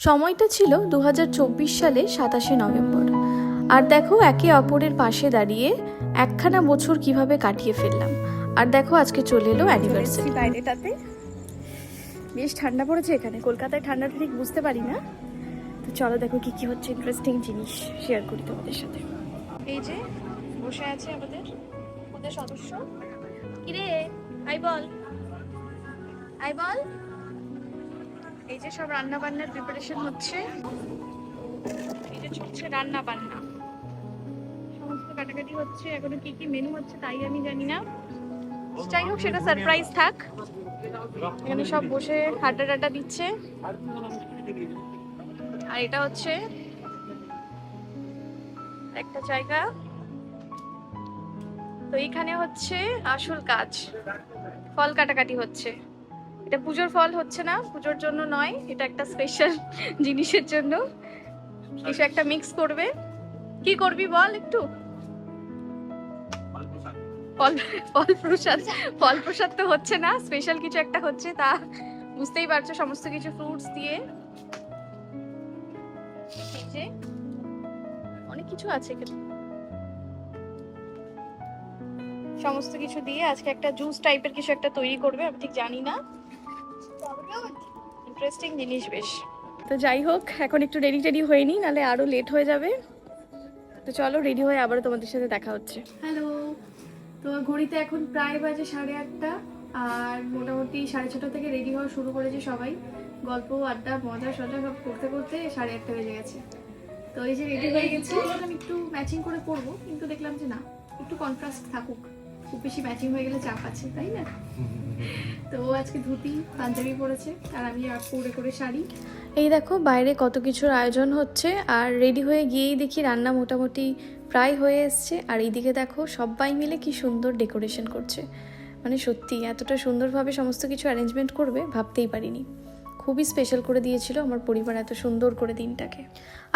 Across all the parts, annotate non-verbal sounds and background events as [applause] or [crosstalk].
সময়টা ছিল দু হাজার চব্বিশ সালে সাতাশে নভেম্বর। আর দেখো একে অপরের পাশে দাঁড়িয়ে একখানা বছর কীভাবে কাটিয়ে ফেললাম। আর দেখো আজকে চলে এলো অ্যানিভার্সারি বাইরেটাতে। বেশ ঠান্ডা পড়েছে এখানে। কলকাতায় ঠান্ডাটা ঠিক বুঝতে পারি না। তো চলো দেখো কি কি হচ্ছে ইন্টারেস্টিং জিনিস শেয়ার করি তোমাদের সাথে। এই যে বসে আছে আমাদের ওদের সদস্য। কিরে আই বল। আই বল। এই যে সব রান্না বান্নার প্রিপারেশন হচ্ছে, এই যে চলছে রান্না বান্না সমস্ত কাটাকাটি হচ্ছে, এখনও কি কি মেনু হচ্ছে তাই আমি জানি না। যাই হোক, সেটা সারপ্রাইজ থাক। এখানে সব বসে হাড্ডা টাড্ডা দিচ্ছে। আর এটা হচ্ছে একটা জায়গা। তো এখানে হচ্ছে আসল কাজ, ফল কাটাকাটি হচ্ছে। এটা পুজোর ফল হচ্ছে না, পুজোর জন্য নয়, এটা একটা স্পেশাল [laughs] জিনিসের জন্য। কিছু একটা মিক্স করবে। কি করবি বল একটু? ফল ফল প্রসাদ। ফল প্রসাদ তো হচ্ছে না স্পেশাল কিছু একটা হচ্ছে, তা বুঝতেই পারছ সমস্ত কিছু ফ্রুটস দিয়ে। যে, অনেক কিছু আছে এখানে। সমস্ত কিছু দিয়ে আজকে একটা জুস টাইপের কিছু একটা তৈরি করবে, আমি ঠিক জানি না। ইন্টারেস্টিং জিনিস বেশ। তো যাই হোক এখন একটু রেডি টেডি হয়ে নি নাহলে আরও লেট হয়ে যাবে। তো চলো রেডি হয়ে আবার তোমাদের সাথে দেখা হচ্ছে। হ্যালো তো ঘড়িতে এখন প্রায় বাজে সাড়ে আটটা আর মোটামুটি সাড়ে ছটা থেকে রেডি হওয়া শুরু করেছে সবাই। গল্প আড্ডা মজা সজা সব করতে করতে সাড়ে আটটা বেজে গেছে। তো এই যে রেডি হয়ে গেছি আমি একটু ম্যাচিং করে পরবো কিন্তু দেখলাম যে না একটু কন্ট্রাস্ট থাকুক। খুব বেশি ম্যাচিং হয়ে গেলে চাপ আছে, তাই না? তো ও আজকে ধুতি, পাঞ্জাবি পরেছে, আর আমি পরে করে শাড়ি। এই দেখো, বাইরে কত কিছুর আয়োজন হচ্ছে, আর রেডি হয়ে গিয়েই দেখি রান্না মোটামুটি প্রায় হয়ে এসছে, আর এইদিকে দেখো সবাই মিলে কি সুন্দর ডেকোরেশন করছে। মানে সত্যি, এতটা সুন্দরভাবে সমস্ত কিছু অ্যারেঞ্জমেন্ট করবে, ভাবতেই পারিনি। খুবই স্পেশাল করে দিয়েছিল আমার পরিবার এত সুন্দর করে দিনটাকে।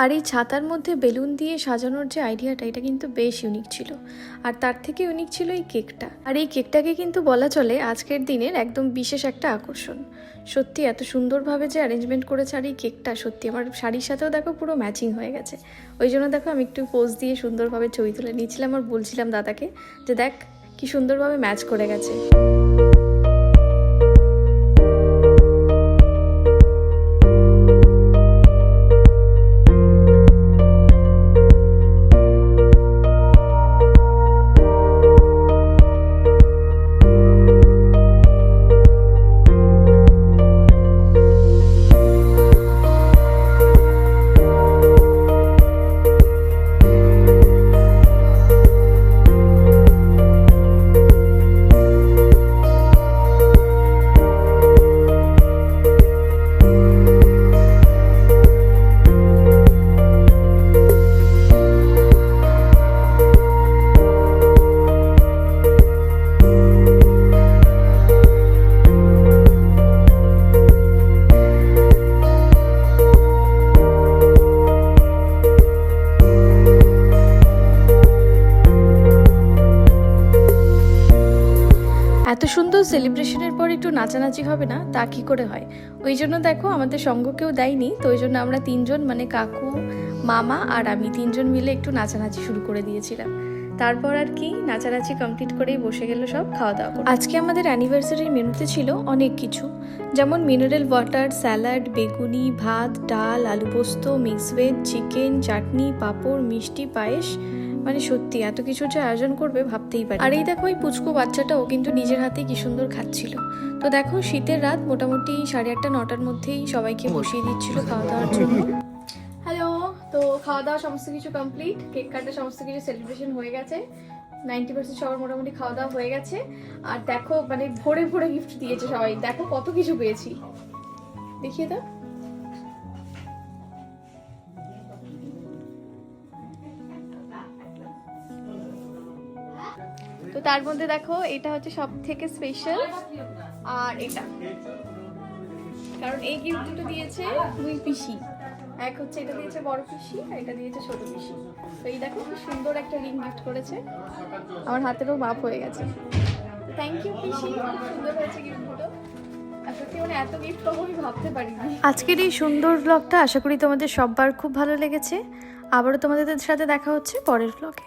আর এই ছাতার মধ্যে বেলুন দিয়ে সাজানোর যে আইডিয়াটা এটা কিন্তু বেশ ইউনিক ছিল। আর তার থেকে ইউনিক ছিল এই কেকটা। আর এই কেকটাকে কিন্তু বলা চলে আজকের দিনের একদম বিশেষ একটা আকর্ষণ। সত্যি এত সুন্দরভাবে যে অ্যারেঞ্জমেন্ট করেছে আর এই কেকটা, সত্যি আমার শাড়ির সাথেও দেখো পুরো ম্যাচিং হয়ে গেছে। ওই জন্য দেখো আমি একটু পোজ দিয়ে সুন্দরভাবে ছবি তুলে নিয়েছিলাম আর বলছিলাম দাদাকে যে দেখ কি সুন্দরভাবে ম্যাচ করে গেছে। এত সুন্দর সেলিব্রেশনের পর একটু নাচানাচি হবে না? তা কি করে হয়? ওই জন্য দেখো, আমাদের সঙ্গ কেউ দেয়নি, তো ওই জন্য আমরা তিনজন মানে কাকু, মামা আর আমি তিনজন মিলে একটু নাচানাচি শুরু করে দিয়েছিলাম। তারপর আর কি, নাচানাচি কমপ্লিট করেই বসে গেল সব খাওয়া দাওয়া। আজকে আমাদের অ্যানিভার্সারির মেনুতে ছিল অনেক কিছু। যেমন মিনারেল ওয়াটার স্যালাড বেগুনি, ভাত, ডাল, আলু পোস্ত মিক্স ভেজ চিকেন চাটনি, পাঁপড়, মিষ্টি, পায়েস মানে সত্যি, এত কিছু যে আয়োজন করবে ভাবতেই পারি আর এই দেখো ওই পুচকু বাচ্চাটাও কিন্তু নিজের হাতে কি সুন্দর খাচ্ছিল। তো দেখো, শীতের রাত মোটামুটি সাড়ে আটটা, নটার মধ্যেই সবাইকে বসিয়ে দিচ্ছিল খাওয়া দাওয়ার জন্য। হ্যালো, তো খাওয়া দাওয়া সমস্ত কিছু কমপ্লিট কেক কাটা সমস্ত কিছু সেলিব্রেশন হয়ে গেছে। নাইনটি পার্সেন্ট সবার মোটামুটি খাওয়া দাওয়া হয়ে গেছে। আর দেখো মানে ভরে ভরে গিফট দিয়েছে সবাই। দেখো কত কিছু পেয়েছি। দেখিয়ে দাও। তো তার মধ্যে দেখো, এটা হচ্ছে সব থেকে স্পেশাল আর এটা। কারণ এই গিফট দুটো দিয়েছে দুই পিসি। এক হচ্ছে এটা দিয়েছে বড় পিসি, আর এটা দিয়েছে ছোট পিসি। তো এই দেখো কি সুন্দর একটা রিং গিফট করেছে। আমার হাতেরও মাপ হয়ে গেছে। থ্যাংক ইউ পিসি। খুব সুন্দর হয়েছে গিফট দুটো। মানে আজকের এই সুন্দর ব্লগটা আশা করি তোমাদের সববার খুব ভালো লেগেছে। আবারও তোমাদের সাথে দেখা হচ্ছে পরের ব্লগে